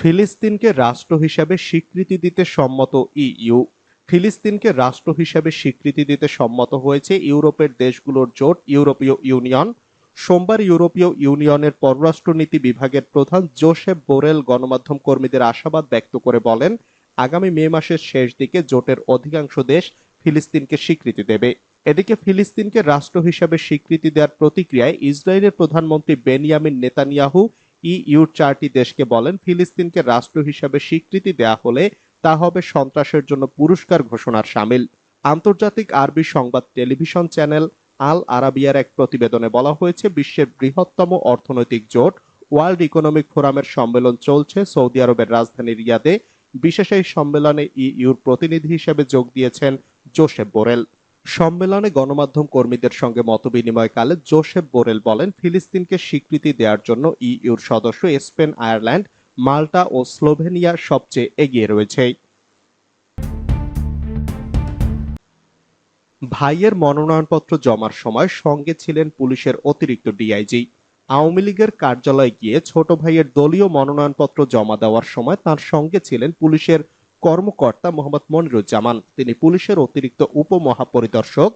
ফিলিস্তিনকে রাষ্ট্র হিসাবে স্বীকৃতি দিতে সম্মত ইইউ। ফিলিস্তিনকে রাষ্ট্র হিসাবে স্বীকৃতি দিতে সম্মত হয়েছে ইউরোপের দেশগুলোর জোট, ইউরোপীয় ইউনিয়ন। সোমবার ইউরোপীয় ইউনিয়নের পররাষ্ট্রনীতি বিভাগের প্রধান জোসেফ বোরেল গণমাধ্যম কর্মীদের আশাবাদ ব্যক্ত করে বলেন, আগামী মে মাসের শেষ দিকে জোটের অধিকাংশ দেশ ফিলিস্তিনকে স্বীকৃতি দেবে। এদিকে ফিলিস্তিনকে রাষ্ট্র হিসাবে স্বীকৃতি দেওয়ার প্রতিক্রিয়ায় ইসরায়েলের প্রধানমন্ত্রী বেনিয়ামিন নেতানিয়াহু ইইউর চারটি দেশকে বলেন, ফিলিস্তিনকে রাষ্ট্র হিসাবে স্বীকৃতি দেয়া হলে তা হবে সন্ত্রাসের জন্য পুরস্কার ঘোষণার সামিল। আন্তর্জাতিক আরবি সংবাদ টেলিভিশন চ্যানেল আল আরাবিয়ার এক প্রতিবেদনে বলা হয়েছে, বিশ্বের বৃহত্তম অর্থনৈতিক জোট ওয়ার্ল্ড ইকোনমিক ফোরামের সম্মেলন চলছে। সৌদি আরবের রাজধানী রিয়াদে বিশেষ এই সম্মেলনে ইইউর প্রতিনিধি হিসেবে যোগ দিয়েছেন জোসেফ বোরেল। সম্মেলনে গণমাধ্যম কর্মীদের সঙ্গে মতবিনিময়কালে জোসেফ বোরেল বলেন, ফিলিস্তিনকে স্বীকৃতি দেওয়ার জন্য ইইউর সদস্য স্পেন, আয়ারল্যান্ড, মাল্টা ও স্লোভেনিয়া সবচেয়ে এগিয়ে রয়েছে। ভাইয়ের মনোনয়নপত্র জমার সময় সঙ্গে ছিলেন পুলিশের অতিরিক্ত ডিআইজি। আওয়ামী লীগের কার্যালয়ে গিয়ে ছোট ভাইয়ের দলীয় মনোনয়নপত্র জমা দেওয়ার সময় তার সঙ্গে ছিলেন পুলিশের কর্মকর্তা মোহাম্মদ মনিরুজ্জামান, তিনি পুলিশের অতিরিক্ত উপমহাপরিদর্শক।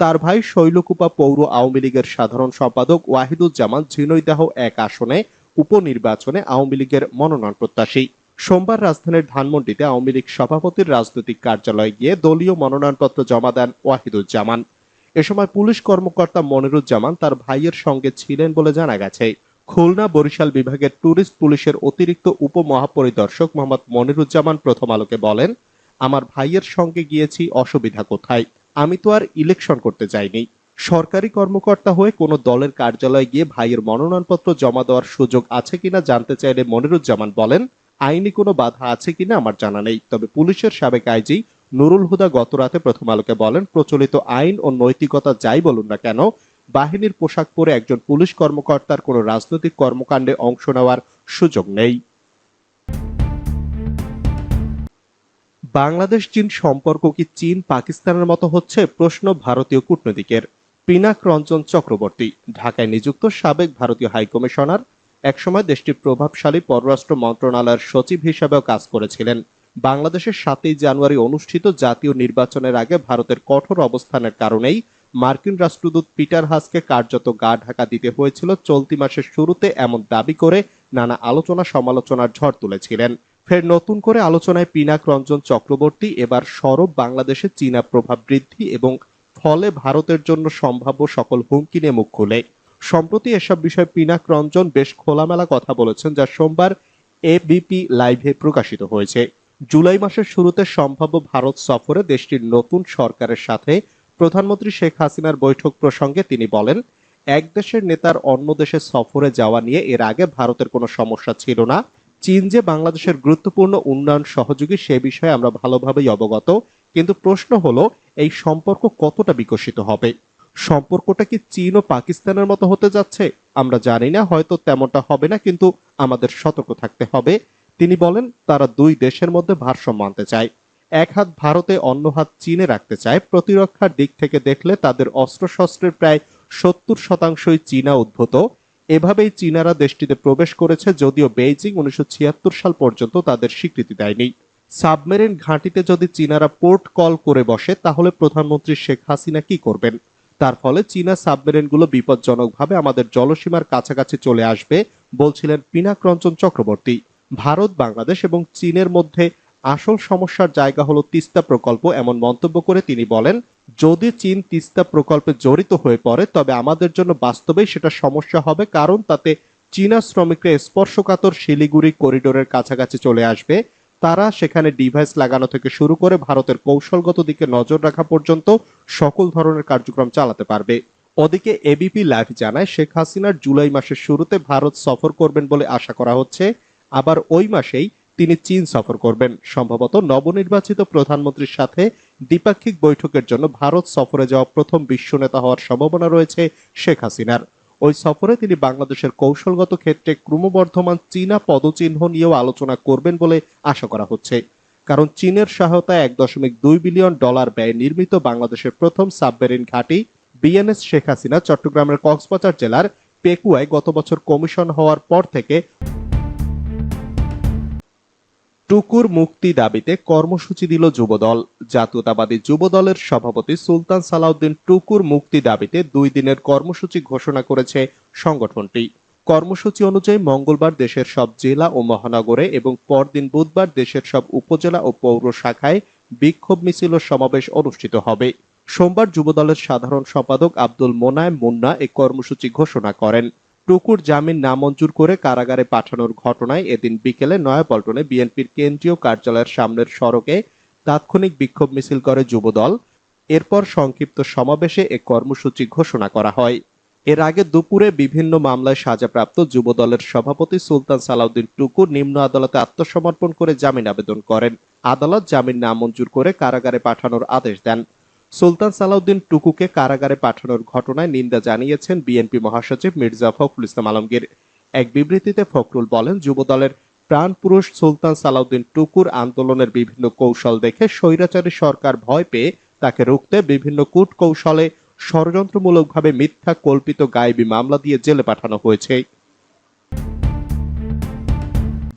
তার ভাই শৈলকুপা পৌর আওয়ামী লীগের সাধারণ সম্পাদক ওয়াহিদুজ্জামান ঝিনৈদাহ এক আসনে উপনির্বাচনে আওয়ামী লীগের মনোনয়ন প্রত্যাশী। সোমবার রাজধানীর ধানমন্ডিতে আওয়ামী লীগ সভাপতির রাজনৈতিক কার্যালয়ে গিয়ে দলীয় মনোনয়নপত্র জমা দেন ওয়াহিদুজ্জামান। এ সময় পুলিশ কর্মকর্তা মনিরুজ্জামান তার ভাইয়ের সঙ্গে ছিলেন বলে জানা গেছে। খুলনা বরিশাল বিভাগের ট্যুরিস্ট পুলিশের অতিরিক্ত উপমহাপরিদর্শক মোহাম্মদ মনিরুজ্জামান প্রথম আলোকে বলেন, আমার ভাইয়ের সঙ্গে গিয়েছি, অসুবিধা কোথায়? আমি তো আর ইলেকশন করতে যাইনি। সরকারি কর্মকর্তা হয়ে কোনো দলের কার্যালয়ে গিয়ে ভাইয়ের মনোনয়নপত্র জমা দেওয়ার সুযোগ আছে কিনা জানতে চাইলে মনিরুজ্জামান বলেন, আইনি কোনো বাধা আছে কিনা আমার জানা নেই। তবে পুলিশের সাবেক আইজি নুরুল হুদা গতরাতে প্রথম আলোকে বলেন, প্রচলিত আইন ও নৈতিকতা যাই বলুন না কেন বাহিনীর পোশাক পরে একজন পুলিশ কর্মকর্তার কোনো রাজনৈতিক কর্মকাণ্ডে অংশ নেওয়ার সুযোগ নেই। বাংলাদেশ, চীন সম্পর্ক কি চীন, পাকিস্তানের মতো হচ্ছে? প্রশ্ন ভারতীয় কূটনীতিকের। পিনাক রঞ্জন চক্রবর্তী, ঢাকায় নিযুক্ত সাবেক ভারতীয় হাইকমিশনার, একসময় দেশটির প্রভাবশালী পররাষ্ট্র মন্ত্রণালয়ের সচিব হিসেবেও কাজ করেছিলেন। বাংলাদেশের সাতই জানুয়ারি অনুষ্ঠিত জাতীয় নির্বাচনের আগে ভারতের কঠোর অবস্থানের কারণেই মার্কিন রাষ্ট্রদূত পিটার হাসকে কার্যত গা ঢাকা দিতে হয়েছিল চলতি মাসের শুরুতে এমন দাবি করে নানা আলোচনা সমালোচনার ঝড় তুলেছিলেন। ফের নতুন করে আলোচনায় পিনাক রঞ্জন চক্রবর্তী, এবার সরব বাংলাদেশে চীনা প্রভাব বৃদ্ধি এবং ফলে ভারতের জন্য সম্ভাব্য সকল হুমকি নিয়ে মুখ খুলে। সম্প্রতি এসব বিষয়ে পিনাক রঞ্জন বেশ খোলামেলা কথা বলেছেন, যা সোমবার এবিপি লাইভে প্রকাশিত হয়েছে। জুলাই মাসের শুরুতে সম্ভাব্য ভারত সফরে দেশটির নতুন সরকারের সাথে প্রধানমন্ত্রী শেখ হাসিনার বৈঠক প্রসঙ্গে তিনি বলেন, এক দেশের নেতার অন্য দেশে সফরে যাওয়া নিয়ে এর আগে ভারতের কোনো সমস্যা ছিল না। চীন যে বাংলাদেশের গুরুত্বপূর্ণ উন্নয়ন সহযোগী সে বিষয়ে আমরা ভালোভাবেই অবগত, কিন্তু প্রশ্ন হলো, এই সম্পর্ক কতটা বিকশিত হবে? সম্পর্কটা কি চীন ও পাকিস্তানের মতো হতে যাচ্ছে? আমরা জানি না, হয়তো তেমনটা হবে না, কিন্তু আমাদের সতর্ক থাকতে হবে। তিনি বলেন, তারা দুই দেশের মধ্যে ভারসাম্য আনতে চায়। এক হাত ভারতে, অন্য হাত চীনে রাখতে চায়। প্রতিরক্ষার দিক থেকে দেখলে তাদের অস্ত্রশস্ত্রের প্রায় সত্তর শতাংশই চীনা উদ্ভূত। এভাবেই চীনারা দেশটিতে প্রবেশ করেছে, যদিও বেইজিং উনিশশো ছিয়াত্তর সাল পর্যন্ত তাদের স্বীকৃতি দেয়নি। সাবমেরিন ঘাঁটিতে যদি চীনারা পোর্ট কল করে বসে, তাহলে প্রধানমন্ত্রী শেখ হাসিনা কি করবেন? তার ফলে চীনা সাবমেরিনগুলো বিপজ্জনকভাবে আমাদের জলসীমার কাছাকাছি চলে আসবে, বলছিলেন পিনাক রঞ্জন চক্রবর্তী। ভারত, বাংলাদেশ এবং চীনের মধ্যে আসল সমস্যার জায়গা হলো তিস্তা প্রকল্প, এমন মন্তব্য করে তিনি বলেন, যদি চীন তিস্তা প্রকল্পে জড়িত হয়ে পড়ে, তবে আমাদের জন্য বাস্তবেই সেটা সমস্যা হবে, কারণ তাতে চীনা শ্রমিকরা স্পর্শকাতর শিলিগুড়ি করিডোরের কাছাকাছি চলে আসবে। তারা সেখানে ডিভাইস লাগানো থেকে শুরু করে ভারতের কৌশলগত দিকে নজর রাখা পর্যন্ত সকল ধরনের কার্যক্রম চালাতে পারবে। ওদিকে এবিপি লাইভ জানায়, শেখ হাসিনার জুলাই মাসের শুরুতে ভারত সফর করবেন বলে আশা করা হচ্ছে। আবার ওই মাসেই তিনি চীন সফর করবেন। সম্ভবত নবনির্বাচিত প্রধানমন্ত্রীর সাথে দ্বিপাক্ষিক বৈঠকের জন্য ভারত সফরে যাওয়া প্রথম বিশ্ব নেতা হওয়ার সম্ভাবনা রয়েছে শেখ হাসিনার। ওই সফরে তিনি বাংলাদেশের কৌশলগত ক্ষেত্রে ক্রমবর্ধমান চীনা পদচিহ্ন নিয়েও আলোচনা করবেন বলে আশা করা হচ্ছে। কারণ চীনের সহায়তায় এক দশমিক দুই বিলিয়ন ডলার ব্যয়ে নির্মিত বাংলাদেশের প্রথম সাবমেরিন ঘাঁটি বিএনএস শেখ হাসিনা চট্টগ্রামের কক্সবাজার জেলার পেকুয়ায় গত বছর কমিশন হওয়ার পর থেকে টুকুর মুক্তি দাবিতে কর্মসূচি দিল যুবদল। জাতীয়তাবাদী যুবদলের সভাপতি সুলতান সালাউদ্দিন টুকুর মুক্তি দাবিতে দুই দিনের কর্মসূচি ঘোষণা করেছে সংগঠনটি। কর্মসূচি অনুযায়ী মঙ্গলবার দেশের সব জেলা ও মহানগরে এবং পরদিন বুধবার দেশের সব উপজেলা ও পৌর শাখায় বিক্ষোভ মিছিল সমাবেশ অনুষ্ঠিত হবে। সোমবার যুবদলের সাধারণ সম্পাদক আব্দুল মোনায়েম মুন্না এই কর্মসূচি ঘোষণা করেন। টুকুর জামিন নামঞ্জুর করে কারাগারে পাঠানোর ঘটনায় এদিন বিকেলে নয়াপল্টনে বিএনপির কেন্দ্রীয় কার্যালয়ের সামনের সড়কে তাৎক্ষণিক বিক্ষোভ মিছিল করে যুবদল। এরপর সংক্ষিপ্ত সমাবেশে এ কর্মসূচি ঘোষণা করা হয়। এর আগে দুপুরে বিভিন্ন মামলায় সাজাপ্রাপ্ত যুবদলের সভাপতি সুলতান সালাউদ্দিন টুকুর নিম্ন আদালতে আত্মসমর্পণ করে জামিন আবেদন করেন। আদালত জামিন নামঞ্জুর করে কারাগারে পাঠানোর আদেশ দেন। সুলতান সালাউদ্দিন টুকুকে কারাগারে পাঠানোর ঘটনায় নিন্দা জানিয়েছেন বিএনপি মহাসচিব মির্জা ফখরুল ইসলাম আলমগীর। এক বিবৃতিতে ফখরুল বলেন, যুবদলের প্রাণপুরুষ সুলতান সালাউদ্দিন টুকুর আন্দোলনের বিভিন্ন কৌশল দেখে স্বৈরাচারী সরকার ভয় পেয়ে তাকে রুখতে বিভিন্ন কূট কৌশলে ষড়যন্ত্রমূলকভাবে মিথ্যা কল্পিত গায়েবী মামলা দিয়ে জেলে পাঠানো হয়েছে।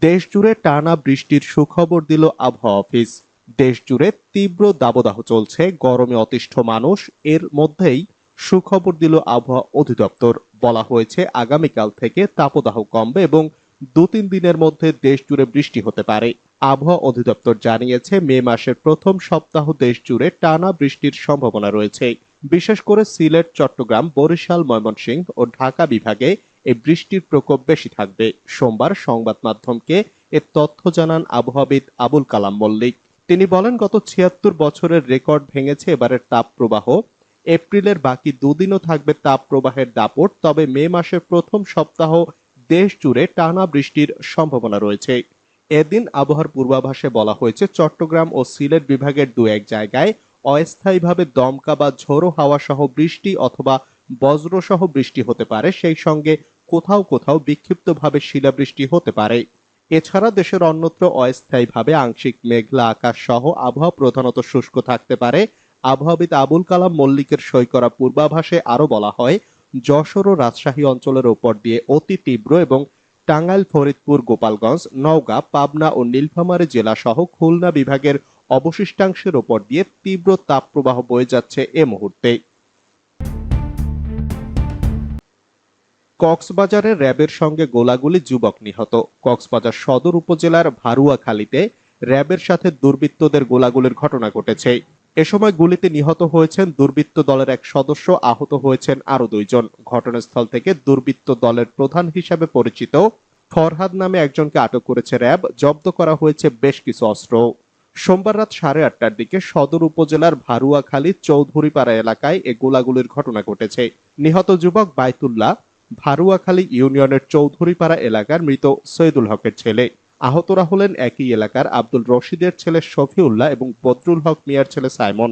দেশজুড়ে টানা বৃষ্টির সুখবর দিল আবহাওয়া অফিস। দেশজুড়ে তীব্র দাবদাহ চলছে। গরমে অতিষ্ঠ মানুষ। এর মধ্যেই সুখবর দিল আবহাওয়া অধিদপ্তর। বলা হয়েছে, আগামীকাল থেকে তাপদাহ কমবে এবং দু তিন দিনের মধ্যে দেশ জুড়ে বৃষ্টি হতে পারে। আবহাওয়া অধিদপ্তর জানিয়েছে, মে মাসের প্রথম সপ্তাহ দেশ জুড়ে টানা বৃষ্টির সম্ভাবনা রয়েছে। বিশেষ করে সিলেট, চট্টগ্রাম, বরিশাল, ময়মনসিংহ ও ঢাকা বিভাগে এই বৃষ্টির প্রকোপ বেশি থাকবে। সোমবার সংবাদ মাধ্যমকে এ তথ্য জানান আবহাওয়াবিদ আবুল কালাম মল্লিক। তিনি বলেন, গত ছিয়াত্তর বছরের রেকর্ড ভেঙেছে এবারের তাপ প্রবাহ এপ্রিলের বাকি দুদিনও থাকবে তাপ প্রবাহের দাপট, তবে মে মাসের প্রথম সপ্তাহ দেশ জুড়ে টানা বৃষ্টির সম্ভাবনা রয়েছে। এদিন আবহাওয়ার পূর্বাভাসে বলা হয়েছে, চট্টগ্রাম ও সিলেট বিভাগের দু এক জায়গায় অস্থায়ীভাবে দমকা বা ঝোড়ো হাওয়া সহ বৃষ্টি অথবা বজ্রসহ বৃষ্টি হতে পারে। সেই সঙ্গে কোথাও কোথাও বিক্ষিপ্তভাবে শিলাবৃষ্টি হতে পারে। এছাড়া দেশের অন্যত্র অস্থায়ীভাবে আংশিক মেঘলা আকাশ সহ আবহাওয়া প্রধানত শুষ্ক থাকতে পারে। আবহাওয়াবিদ আবুল কালাম মল্লিকের সই করা পূর্বাভাসে আরও বলা হয়, যশোর ও রাজশাহী অঞ্চলের ওপর দিয়ে অতি তীব্র এবং টাঙ্গাইল, ফরিদপুর, গোপালগঞ্জ, নওগাঁ, পাবনা ও নীলফামারী জেলা সহ খুলনা বিভাগের অবশিষ্টাংশের ওপর দিয়ে তীব্র তাপপ্রবাহ বয়ে যাচ্ছে এ মুহূর্তে। কক্সবাজারে র্যাবের সঙ্গে গোলাগুলি যুবক নিহত। কক্সবাজার সদর উপজেলার ভারুয়াখালীতে র্যাবের সাথে দুর্বৃত্তদের গোলাগুলির ঘটনা ঘটেছে। এ সময় গুলিতে নিহত হয়েছেন দুর্বৃত্ত দলের এক সদস্য, আহত হয়েছেন আরও দুইজন। ঘটনাস্থল থেকে দুর্বৃত্ত দলের প্রধান হিসাবে পরিচিত ফরহাদ নামে একজনকে আটক করেছে র্যাব। জব্দ করা হয়েছে বেশ কিছু অস্ত্র। সোমবার রাত সাড়ে আটটার দিকে সদর উপজেলার ভারুয়াখালী চৌধুরীপাড়া এলাকায় এ গোলাগুলির ঘটনা ঘটেছে। নিহত যুবক বাইতুল্লাহ ভারুয়াখালী ইউনিয়নের চৌধুরীপাড়া এলাকার মৃত সৈয়দুল হকের ছেলে। আহতরা হলেন একই এলাকার আব্দুল রশিদের ছেলে শফিউল্লাহ এবং বদরুল হক মিয়ার ছেলে সাইমন।